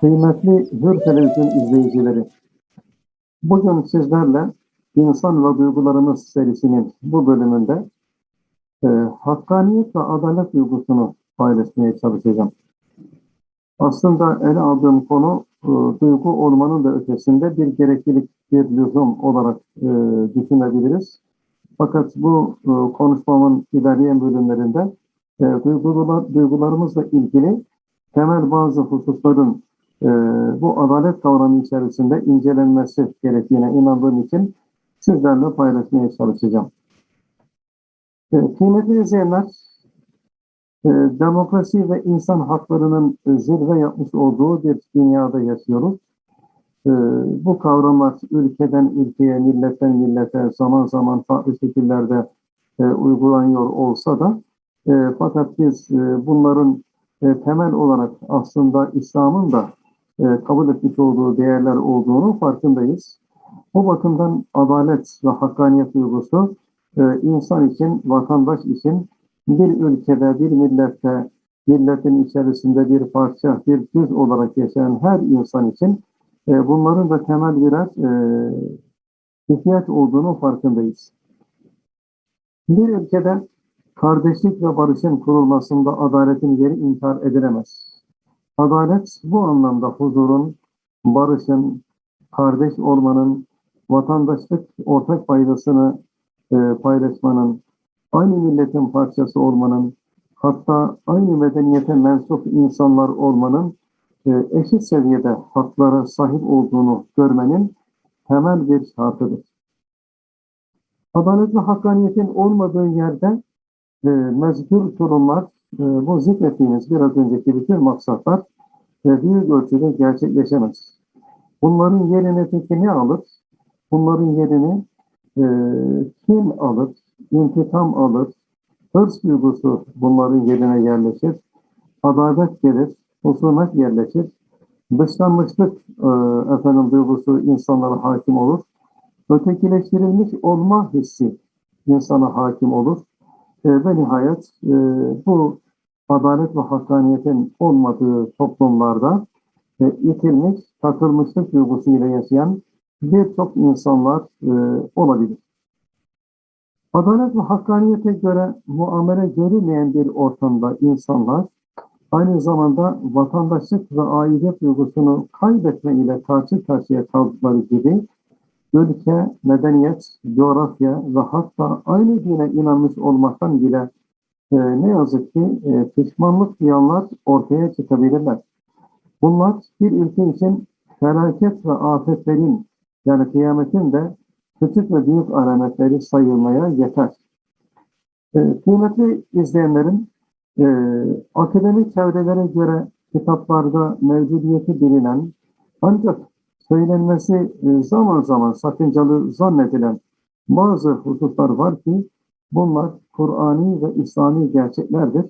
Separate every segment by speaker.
Speaker 1: Kıymetli Hür Televizyon izleyicileri, bugün sizlerle İnsan ve Duygularımız serisinin bu bölümünde e, hakkaniyet ve adalet duygusunu paylaşmaya çalışacağım. Aslında ele aldığım konu e, duygu olmanın da ötesinde bir gereklilik, bir lüzum olarak e, düşünebiliriz. Fakat bu e, konuşmamın ilerleyen bölümlerinde e, duygular, duygularımızla ilgili temel bazı hususların e, bu adalet kavramı içerisinde incelenmesi gerektiğine inandığım için sizlerle paylaşmaya çalışacağım. E, kıymetli izleyenler, e, demokrasi ve insan haklarının zirve yapmış olduğu bir dünyada yaşıyoruz. E, bu kavramlar ülkeden ülkeye, milletten millete zaman zaman farklı şekillerde e, uygulanıyor olsa da e, fakat biz e, bunların e, temel olarak aslında İslam'ın da e, kabul etmiş olduğu değerler olduğunu farkındayız. Bu bakımdan adalet ve hakkaniyet duygusu e, insan için, vatandaş için bir ülkede, bir millette, milletin içerisinde bir parça, bir cüz olarak yaşayan her insan için e, bunların da temel birer e, ihtiyaç olduğunu farkındayız. Bir ülkede kardeşlik ve barışın kurulmasında adaletin yeri inkar edilemez. Adalet bu anlamda huzurun, barışın, kardeş olmanın, vatandaşlık ortak faydasını e, paylaşmanın, aynı milletin parçası olmanın, hatta aynı medeniyete mensup insanlar olmanın e, eşit seviyede haklara sahip olduğunu görmenin temel bir şartıdır. Adalet ve hakkaniyetin olmadığı yerde e, mezkur durumlar, bu zikrettiğimiz biraz önceki bütün maksatlar e, büyük ölçüde gerçekleşemez. Bunların yerini peki ne alır? Bunların yerini e, kim alır? İntikam alır. Hırs duygusu bunların yerine yerleşir. Adalet gelir. Husumet yerleşir. Dışlanmışlık e, efendim duygusu insanlara hakim olur. Ötekileştirilmiş olma hissi insana hakim olur. E, ve nihayet e, bu adalet ve hakkaniyetin olmadığı toplumlarda e, itilmiş, takılmışlık duygusuyla yaşayan birçok insanlar e, olabilir. Adalet ve hakkaniyete göre muamele görülmeyen bir ortamda insanlar aynı zamanda vatandaşlık ve aidiyet duygusunu kaybetme ile karşı karşıya kaldıkları gibi ülke, medeniyet, coğrafya ve hatta aynı dine inanmış olmaktan bile e, ne yazık ki e, pişmanlık duyanlar ortaya çıkabilirler. Bunlar bir ülke için felaket ve afetlerin yani kıyametin de küçük ve büyük alametleri sayılmaya yeter. E, kıymetli izleyenlerin e, akademik çevrelere göre kitaplarda mevcudiyeti bilinen ancak söylenmesi e, zaman zaman sakıncalı zannedilen bazı hususlar var ki bunlar Kur'ani ve İslami gerçeklerdir.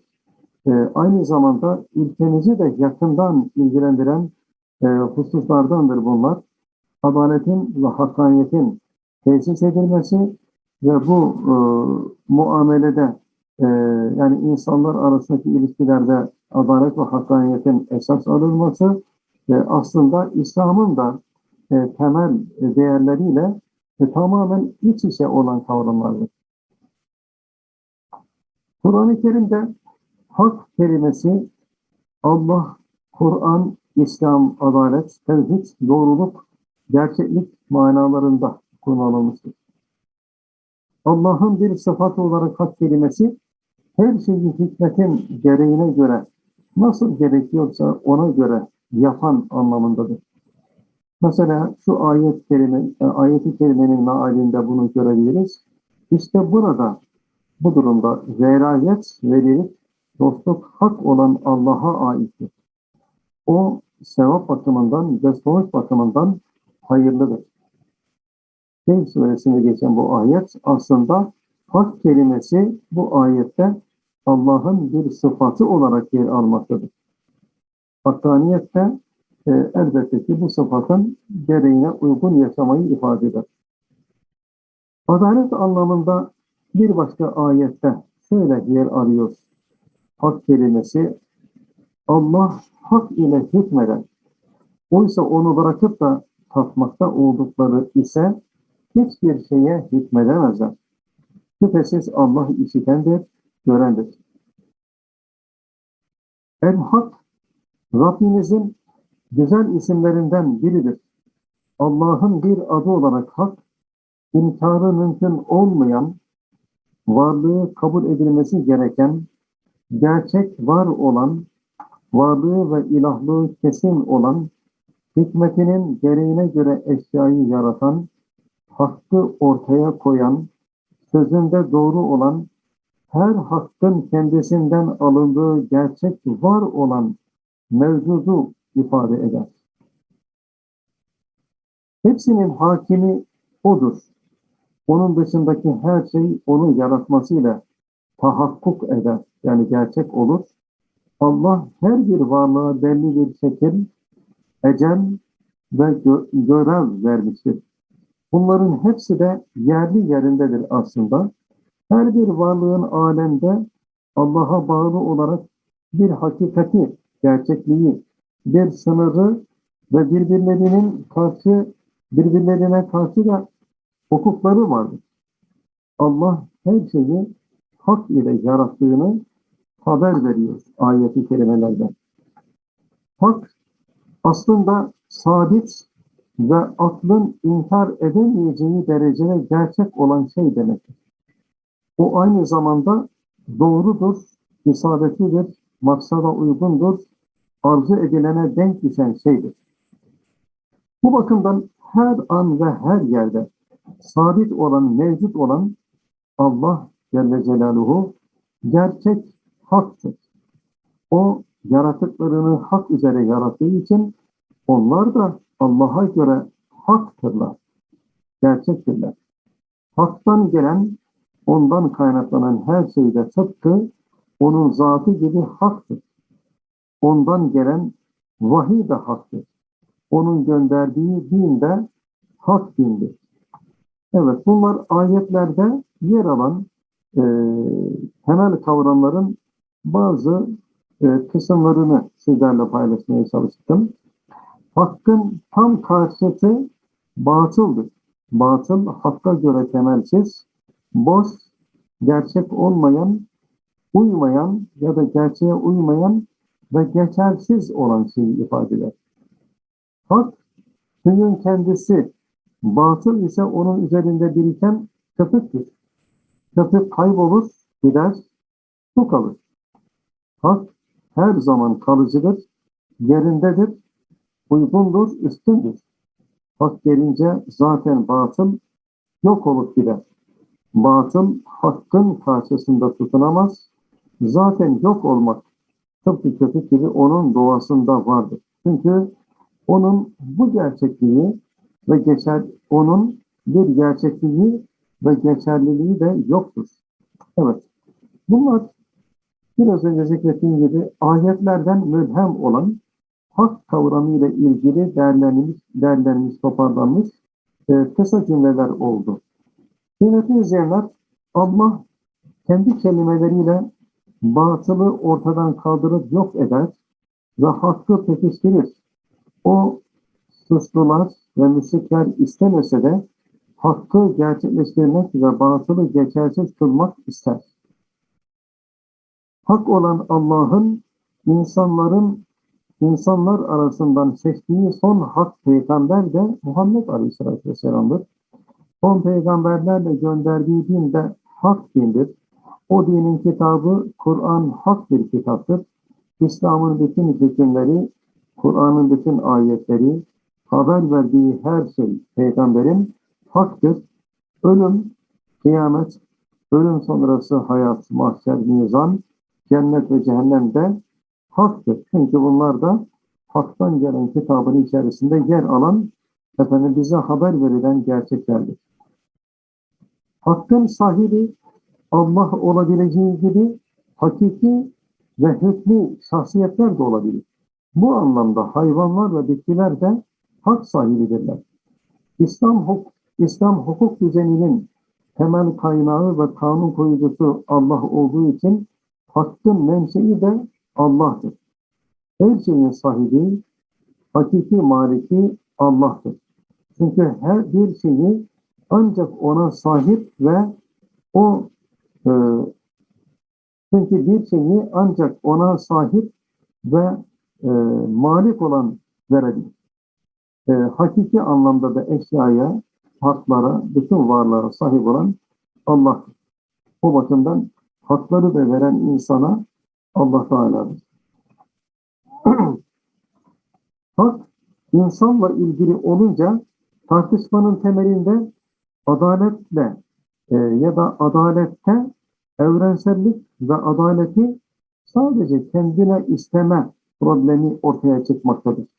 Speaker 1: E, aynı zamanda ülkemizi de yakından ilgilendiren e, hususlardandır bunlar. Adaletin ve hakkaniyetin tesis edilmesi ve bu e, muamelede e, yani insanlar arasındaki ilişkilerde adalet ve hakkaniyetin esas alınması e, aslında İslam'ın da e, temel değerleriyle e, tamamen iç içe olan kavramlardır. Kur'an-ı Kerim'de hak kelimesi Allah, Kur'an, İslam, adalet, tevhid, doğruluk, gerçeklik manalarında kullanılmıştır. Allah'ın bir sıfatı olarak hak kelimesi her şeyi hikmetin gereğine göre nasıl gerekiyorsa ona göre yapan anlamındadır. Mesela şu ayet kelime, ayeti kerimenin mealinde bunu görebiliriz. İşte burada bu durumda velayet verilip dostluk hak olan Allah'a aittir. O sevap bakımından ve sonuç bakımından hayırlıdır. Keyif suresinde geçen bu ayet aslında hak kelimesi bu ayette Allah'ın bir sıfatı olarak yer almaktadır. Hakkaniyette e, elbette ki bu sıfatın gereğine uygun yaşamayı ifade eder. Adalet anlamında bir başka ayette şöyle yer alıyor. Hak kelimesi Allah hak ile hükmeden, Oysa onu bırakıp da tatmakta oldukları ise hiçbir şeye hükmedemezler. Şüphesiz Allah işitendir, görendir. El-Hak, Rabbimizin güzel isimlerinden biridir. Allah'ın bir adı olarak hak, inkarı mümkün olmayan, varlığı kabul edilmesi gereken, gerçek var olan, varlığı ve ilahlığı kesin olan, hikmetinin gereğine göre eşyayı yaratan, hakkı ortaya koyan, sözünde doğru olan, her hakkın kendisinden alındığı gerçek var olan mevcudu ifade eder. Hepsinin hakimi odur. Onun dışındaki her şey onu yaratmasıyla tahakkuk eder. Yani gerçek olur. Allah her bir varlığa belli bir şekil, ecel ve gö- görev vermiştir. Bunların hepsi de yerli yerindedir aslında. Her bir varlığın alemde Allah'a bağlı olarak bir hakikati, gerçekliği, bir sınırı ve birbirlerinin karşı birbirlerine karşı da hukukları vardır. Allah her şeyi hak ile yarattığını haber veriyor ayeti kerimelerde. Hak aslında sabit ve aklın inkar edemeyeceği derecede gerçek olan şey demektir. O aynı zamanda doğrudur, isabetlidir, maksada uygundur, arzu edilene denk düşen şeydir. Bu bakımdan her an ve her yerde sabit olan, mevcut olan Allah Celle Celaluhu gerçek haktır. O yaratıklarını hak üzere yarattığı için onlar da Allah'a göre haktırlar, gerçektirler. Haktan gelen, ondan kaynaklanan her şeyde tıpkı onun zatı gibi haktır. Ondan gelen vahiy de haktır. Onun gönderdiği din de hak dindir. Evet bunlar ayetlerde yer alan e, temel kavramların bazı e, kısımlarını sizlerle paylaşmaya çalıştım. Hakkın tam karşıtı batıldır. Batıl hakka göre temelsiz, boş, gerçek olmayan, uymayan ya da gerçeğe uymayan ve geçersiz olan şeyi ifade eder. Hak, suyun kendisi, batıl ise onun üzerinde biriken köpüktür. Köpük kaybolur, gider, su kalır. Hak her zaman kalıcıdır, yerindedir, uygundur, üstündür. Hak gelince zaten batıl yok olup gider. Batıl hakkın karşısında tutunamaz. Zaten yok olmak tıpkı köpük gibi onun doğasında vardır. Çünkü onun bu gerçekliği ve geçer onun bir gerçekliği ve geçerliliği de yoktur. Evet. Bunlar biraz önce zikrettiğim gibi ayetlerden mülhem olan hak kavramı ile ilgili değerlenmiş, değerlenmiş, toparlanmış e, kısa cümleler oldu. Kıymetli izleyenler, Allah kendi kelimeleriyle batılı ortadan kaldırıp yok eder ve hakkı pekiştirir. O suçlular ve müşrikler istemese de hakkı gerçekleştirmek ve batılı geçersiz kılmak ister. Hak olan Allah'ın insanların insanlar arasından seçtiği son hak peygamber de Muhammed Aleyhisselatü Vesselam'dır. Son peygamberlerle gönderdiği din de hak dindir. O dinin kitabı Kur'an hak bir kitaptır. İslam'ın bütün hükümleri, Kur'an'ın bütün ayetleri, haber verdiği her şey peygamberin haktır. Ölüm, kıyamet, ölüm sonrası hayat, mahşer, mizan, cennet ve cehennem de haktır. Çünkü bunlar da haktan gelen kitabın içerisinde yer alan efendim bize haber verilen gerçeklerdir. Hakkın sahibi Allah olabileceği gibi hakiki ve hükmü şahsiyetler de olabilir. Bu anlamda hayvanlar ve bitkiler de hak sahibidirler. İslam, huk İslam hukuk düzeninin temel kaynağı ve kanun koyucusu Allah olduğu için hakkın menşei de Allah'tır. Her şeyin sahibi, hakiki maliki Allah'tır. Çünkü her bir şeyi ancak ona sahip ve o e, çünkü bir şeyi ancak ona sahip ve e, malik olan verebilir. E, hakiki anlamda da eşyaya, haklara, bütün varlığa sahip olan Allah. O bakımdan hakları da veren insana Allah Teala'dır. Hak, insanla ilgili olunca tartışmanın temelinde adaletle e, ya da adalette evrensellik ve adaleti sadece kendine isteme problemi ortaya çıkmaktadır.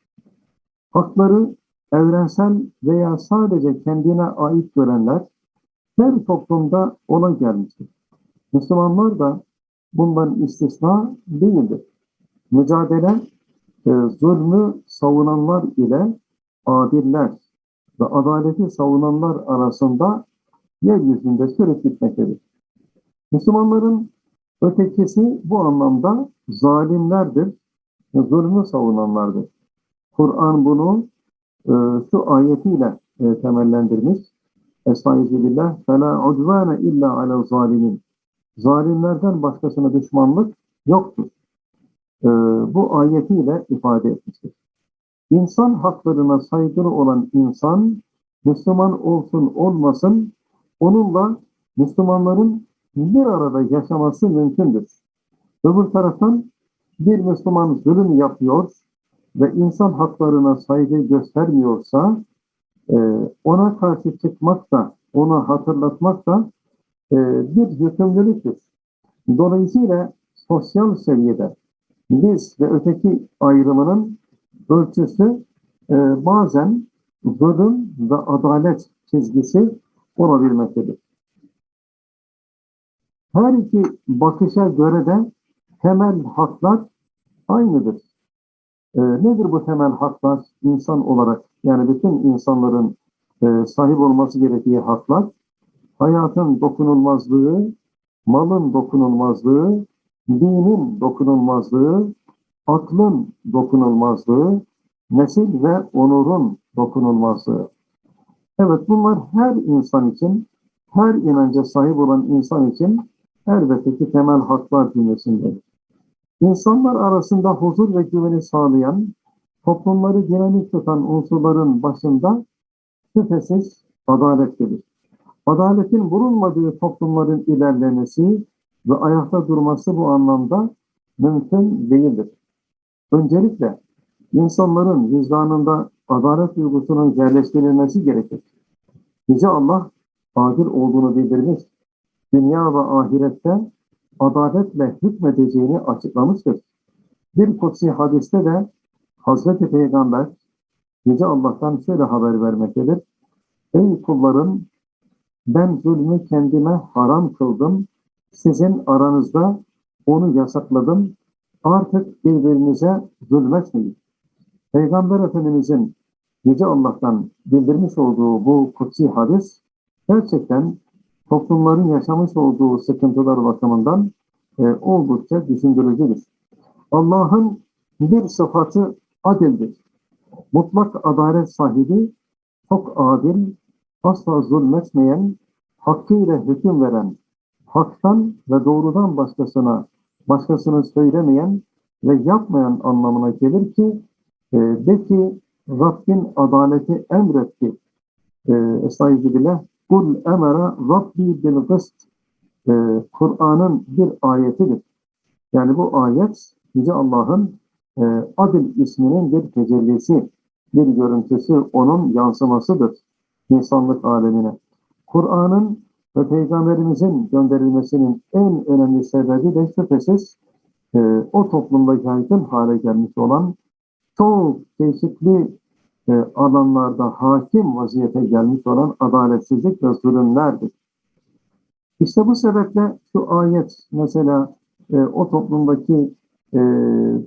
Speaker 1: Hakları evrensel veya sadece kendine ait görenler her toplumda ola gelmiştir. Müslümanlar da bundan istisna değildir. Mücadele e, zulmü savunanlar ile adiller ve adaleti savunanlar arasında yeryüzünde sürekli gitmektedir. Müslümanların ötekisi bu anlamda zalimlerdir, zulmü savunanlardır. Kur'an bunu e, şu ayetiyle e, temellendirmiş. Estaizu billah فَلَا عُدْوَانَ illa عَلَى zalimin. Zalimlerden başkasına düşmanlık yoktur. E, bu ayetiyle ifade etmiştir. İnsan haklarına saygılı olan insan, Müslüman olsun olmasın, onunla Müslümanların bir arada yaşaması mümkündür. Öbür taraftan bir Müslüman zulüm yapıyor ve insan haklarına saygı göstermiyorsa e, ona karşı çıkmak da, ona hatırlatmak da e, bir yükümlülüktür. Dolayısıyla sosyal seviyede biz ve öteki ayrımının ölçüsü e, bazen zulüm ve adalet çizgisi olabilmektedir. Her iki bakışa göre de temel haklar aynıdır. E, nedir bu temel haklar insan olarak? Yani bütün insanların e, sahip olması gerektiği haklar, hayatın dokunulmazlığı, malın dokunulmazlığı, dinin dokunulmazlığı, aklın dokunulmazlığı, nesil ve onurun dokunulmazlığı. Evet bunlar her insan için, her inanca sahip olan insan için elbette ki temel haklar cümlesindedir. İnsanlar arasında huzur ve güveni sağlayan, toplumları dinamik tutan unsurların başında şüphesiz adalettedir. Adaletin bulunmadığı toplumların ilerlemesi ve ayakta durması bu anlamda mümkün değildir. Öncelikle insanların vicdanında adalet duygusunun yerleştirilmesi gerekir. Yüce Allah adil olduğunu bildirmiş, dünya ve ahirette adaletle hükmedeceğini açıklamıştır. Bir kutsi hadiste de Hazreti Peygamber Yüce Allah'tan şöyle haber vermektedir. Ey kullarım ben zulmü kendime haram kıldım. Sizin aranızda onu yasakladım. Artık birbirinize zulmetmeyin. Peygamber Efendimizin Yüce Allah'tan bildirmiş olduğu bu kutsi hadis gerçekten toplumların yaşamış olduğu sıkıntılar bakımından e, oldukça düşündürücüdür. Allah'ın bir sıfatı adildir. Mutlak adalet sahibi, çok adil, asla zulmetmeyen, hakkıyla hüküm veren, haktan ve doğrudan başkasına başkasını söylemeyen ve yapmayan anlamına gelir ki e, de ki Rabbin adaleti emretti. E, Estağfirullah. Kul emara Rabbi bil gıst. E, Kur'an'ın bir ayetidir. Yani bu ayet Yüce Allah'ın e, Adil isminin bir tecellisi, bir görüntüsü, onun yansımasıdır insanlık alemine. Kur'an'ın ve Peygamberimizin gönderilmesinin en önemli sebebi de şüphesiz e, o toplumda yaygın hale gelmiş olan çok çeşitli e, alanlarda hakim vaziyete gelmiş olan adaletsizlik ve zulümlerdir. İşte bu sebeple şu ayet mesela e, o toplumdaki e,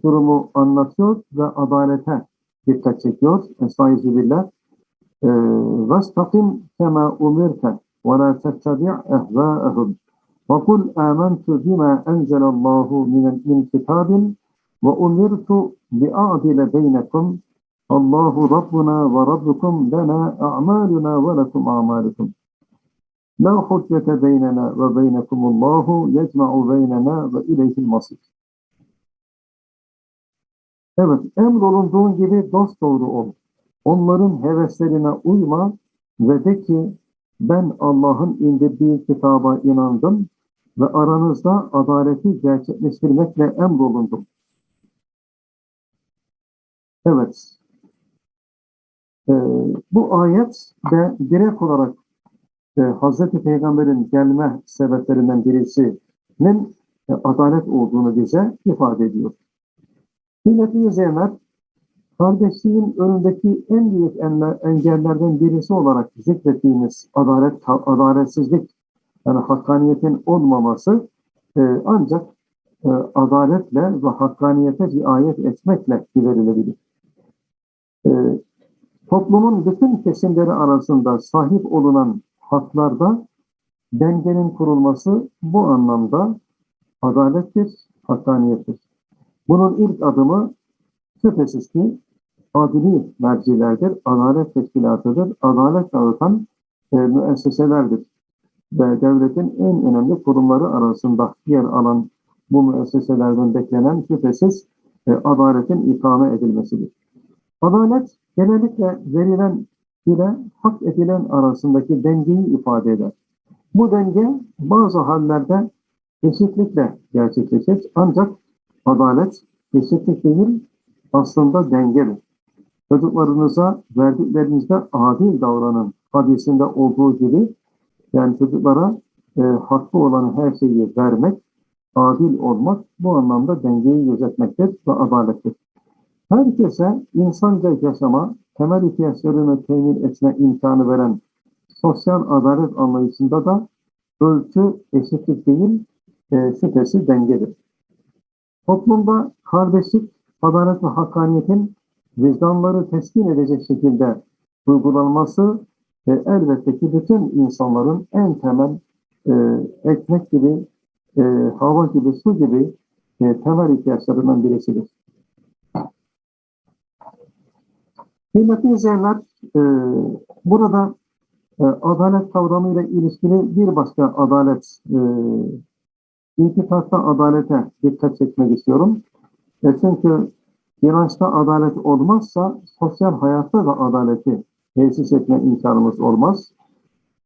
Speaker 1: durumu anlatıyor ve adalete dikkat çekiyor. Estaizu billah. وَاسْتَقِمْ كَمَا اُمِرْتَ وَلَا تَتَّبِعْ اَهْوَاءَهُمْ وَقُلْ آمَنْتُ بِمَا أَنْزَلَ اللّٰهُ مِنْ كِتَابٍ وَاُمِرْتُ لِأَعْدِلَ بَيْنَكُمْ Allahu Rabbuna ve Rabbukum lena a'maluna ve lekum a'malukum. La hujjete beynena ve beynekumullahu yecma'u beynena ve ileyhil masir. Evet, emrolunduğun gibi dost doğru ol. Onların heveslerine uyma ve de ki ben Allah'ın indirdiği kitaba inandım ve aranızda adaleti gerçekleştirmekle emrolundum. Evet. Ee, bu ayet de direkt olarak e, Hazreti Peygamber'in gelme sebeplerinden birisinin e, adalet olduğunu bize ifade ediyor. Kıymetli izleyenler, kardeşliğin önündeki en büyük engellerden birisi olarak zikrettiğimiz adalet, adaletsizlik, yani hakkaniyetin olmaması e, ancak e, adaletle ve hakkaniyete riayet etmekle giderilebilir. E, toplumun bütün kesimleri arasında sahip olunan haklarda dengenin kurulması bu anlamda adalettir, hakkaniyettir. Bunun ilk adımı şüphesiz ki adili mercilerdir, adalet teşkilatıdır, adalet dağıtan e, müesseselerdir. Ve devletin en önemli kurumları arasında yer alan bu müesseselerden beklenen şüphesiz e, adaletin ikame edilmesidir. Adalet genellikle verilen ile hak edilen arasındaki dengeyi ifade eder. Bu denge bazı hallerde eşitlikle gerçekleşir ancak adalet eşitlik değil aslında dengedir. Çocuklarınıza verdiklerinizde adil davranın hadisinde olduğu gibi yani çocuklara e, hakkı olan her şeyi vermek, adil olmak bu anlamda dengeyi gözetmektir ve adalettir. Herkese insanca yaşama, temel ihtiyaçlarını temin etme imkanı veren sosyal adalet anlayışında da ölçü eşitlik değil, e, şüphesi dengedir. Toplumda kardeşlik, adalet ve hakkaniyetin vicdanları teskin edecek şekilde uygulanması e, elbette ki bütün insanların en temel e, ekmek gibi, e, hava gibi, su gibi e, temel ihtiyaçlarından birisidir. Kıymetli izleyenler, e, burada e, adalet kavramıyla ilişkili bir başka adalet, e, İntifatta adalete dikkat çekmek istiyorum. E çünkü inançta adalet olmazsa sosyal hayatta da adaleti tesis etme imkanımız olmaz.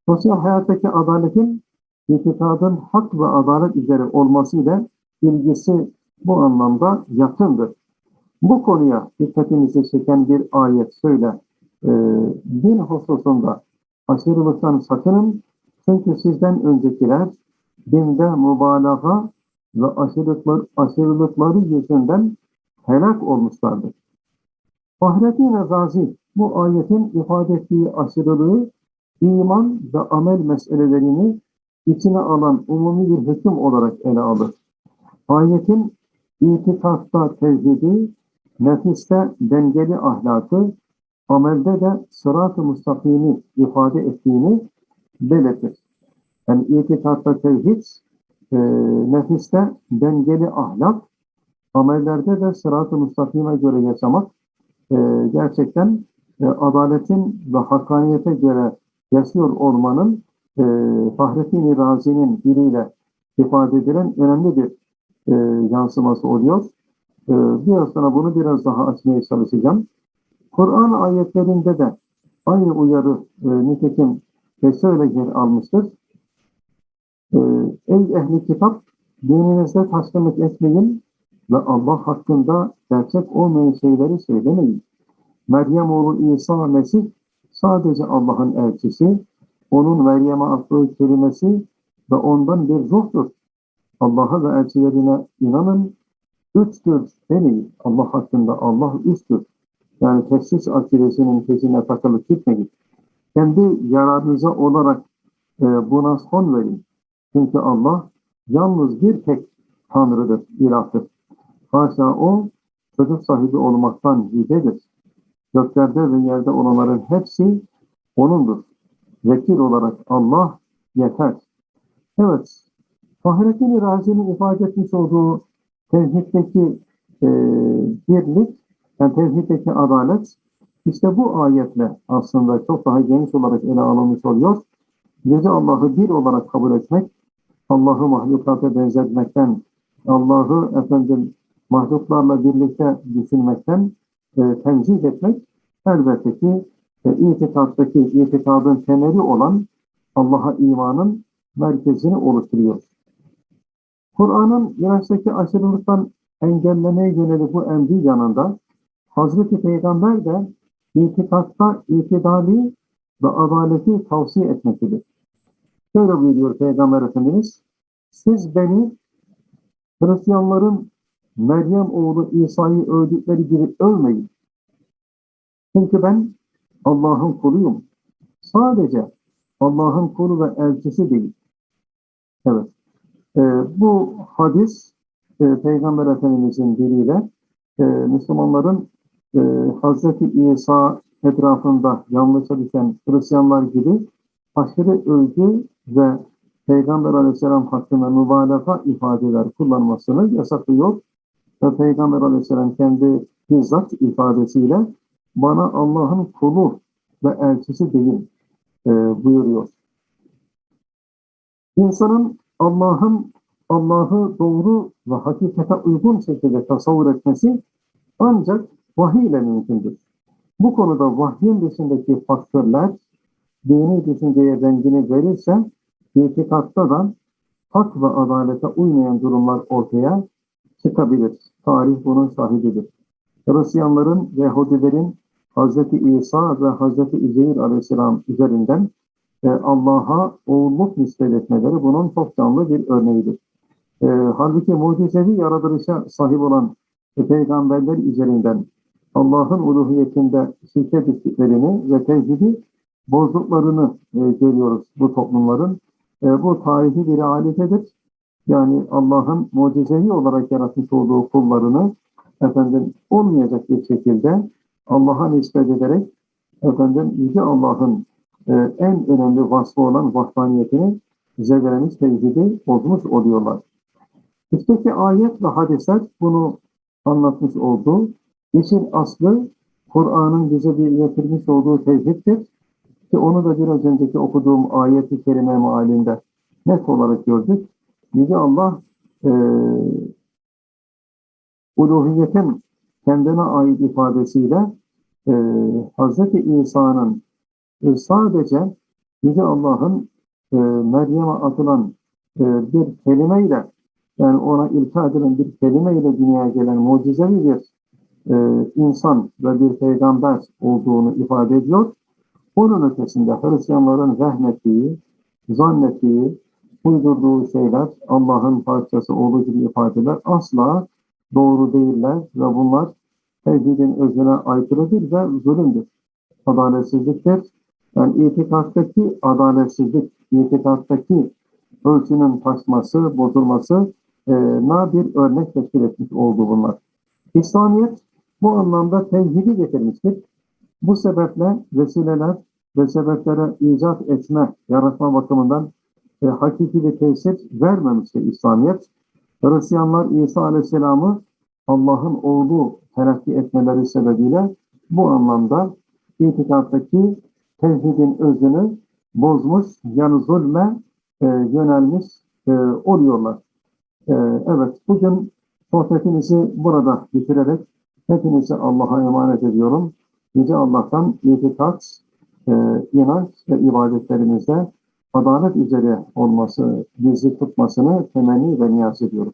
Speaker 1: Sosyal hayattaki adaletin itikadın hak ve adalet üzere olmasıyla ilgisi bu anlamda yakındır. Bu konuya dikkatinizi çeken bir ayet şöyle. E, din hususunda aşırılıktan sakının çünkü sizden öncekiler dinde mübalağa ve aşırılıklar, aşırılıkları yüzünden helak olmuşlardır. Fahrettin Razi bu ayetin ifade ettiği aşırılığı iman ve amel meselelerini içine alan umumi bir hüküm olarak ele alır. Ayetin itikatta tevhidi, nefiste dengeli ahlakı, amelde de sırat-ı mustakimi ifade ettiğini belirtir. Yani itikatta tevhid, e, nefiste dengeli ahlak, amellerde de sırat-ı müstakime göre yaşamak e, gerçekten e, adaletin ve hakkaniyete göre yaşıyor olmanın e, Fahrettin Razi'nin diliyle ifade edilen önemli bir e, yansıması oluyor. E, biraz sonra bunu biraz daha açmaya çalışacağım. Kur'an ayetlerinde de aynı uyarı e, nitekim şöyle yer almıştır. Ee, ey ehli kitap dininizde taşkınlık etmeyin ve Allah hakkında gerçek olmayan şeyleri söylemeyin. Meryem oğlu İsa Mesih sadece Allah'ın elçisi, onun Meryem'e attığı kelimesi ve ondan bir ruhtur. Allah'a ve elçilerine inanın, üçtür demeyin. Allah hakkında Allah üçtür. Yani tefsis akidesinin peşine takılıp gitmeyin. Kendi yararınıza olarak e, buna son verin. Çünkü Allah yalnız bir tek Tanrı'dır, ilahtır. Haşa o çocuk sahibi olmaktan yücedir. Göklerde ve yerde olanların hepsi O'nundur. Vekil olarak Allah yeter. Evet, Fahrettin Razi'nin ifade etmiş olduğu tevhiddeki e, birlik, yani tevhiddeki adalet İşte bu ayetle aslında çok daha geniş olarak ele alınmış oluyor. Yüce Allah'ı bir olarak kabul etmek, Allah'ı mahlukata benzetmekten, Allah'ı efendim mahluklarla birlikte düşünmekten e, tenzih etmek elbette ki e, itikattaki itikadın temeli olan Allah'a imanın merkezini oluşturuyor. Kur'an'ın inançtaki aşırılıktan engellemeye yönelik bu emri yanında Hazreti Peygamber de itikatta itidali ve adaleti tavsiye etmektedir. Şöyle buyuruyor Peygamber Efendimiz, siz beni Hristiyanların Meryem oğlu İsa'yı övdükleri gibi övmeyin. Çünkü ben Allah'ın kuluyum. Sadece Allah'ın kulu ve elçisi değil. Evet. Ee, bu hadis e, Peygamber Efendimizin diliyle e, Müslümanların e, Hazreti İsa etrafında yanlışa düşen Hristiyanlar gibi aşırı övgü ve Peygamber Aleyhisselam hakkında mübalağa ifadeler kullanmasını yasaklıyor. Ve Peygamber Aleyhisselam kendi bizzat ifadesiyle bana Allah'ın kulu ve elçisi değil e, buyuruyor. İnsanın Allah'ın Allah'ı doğru ve hakikate uygun şekilde tasavvur etmesi ancak vahiy ile mümkündür. Bu konuda vahyin dışındaki faktörler dini düşünceye rengini verirse itikatta da hak ve adalete uymayan durumlar ortaya çıkabilir. Tarih bunun şahididir. Hristiyanların, Yahudilerin Hz. İsa ve Hz. İzeyir aleyhisselam üzerinden Allah'a oğulluk nispet bunun çok canlı bir örneğidir. E, halbuki mucizevi yaratılışa sahip olan peygamberler üzerinden Allah'ın uluhiyetinde şirke düştüklerini ve tevhidi bozduklarını e, görüyoruz bu toplumların. E, bu tarihi bir realitedir. Yani Allah'ın mucizevi olarak yaratmış olduğu kullarını efendim olmayacak bir şekilde Allah'a nispet ederek efendim Yüce Allah'ın e, en önemli vasfı olan vahdaniyetini zedelemiş, tevhidi bozmuş oluyorlar. Üstteki ayet ve hadisler bunu anlatmış oldu. İşin aslı Kur'an'ın bize bir getirmiş olduğu tevhiddir. Ki onu da biraz önceki okuduğum ayet-i kerime mealinde net olarak gördük. Yüce Allah e, uluhiyetin kendine ait ifadesiyle e, Hz. İsa'nın e, sadece Yüce Allah'ın e, Meryem'e atılan e, bir kelimeyle yani ona ilka edilen bir kelimeyle dünyaya gelen mucizevi bir e, insan ve bir peygamber olduğunu ifade ediyor. Onun ötesinde Hristiyanların vehmettiği, zannettiği, uydurduğu şeyler, Allah'ın parçası olduğu gibi ifadeler asla doğru değiller ve bunlar tevhidin özüne aykırıdır ve zulümdür. Adaletsizliktir. Yani itikattaki adaletsizlik, itikattaki ölçünün taşması, bozulması e, nadir örnek teşkil etmiş oldu bunlar. İslamiyet bu anlamda tevhidi getirmiştir. Bu sebeple vesileler ve sebeplere icat etme, yaratma bakımından e, hakiki bir tesir vermemiştir İslamiyet. Hristiyanlar İsa Aleyhisselam'ı Allah'ın oğlu telakki etmeleri sebebiyle bu anlamda itikattaki tevhidin özünü bozmuş, yani zulme e, yönelmiş e, oluyorlar. E, evet, bugün sohbetimizi burada bitirerek hepinizi Allah'a emanet ediyorum. Yüce Allah'tan itikat, e, inanç ve ibadetlerimizde adalet üzere olması, bizi tutmasını temenni ve niyaz ediyorum.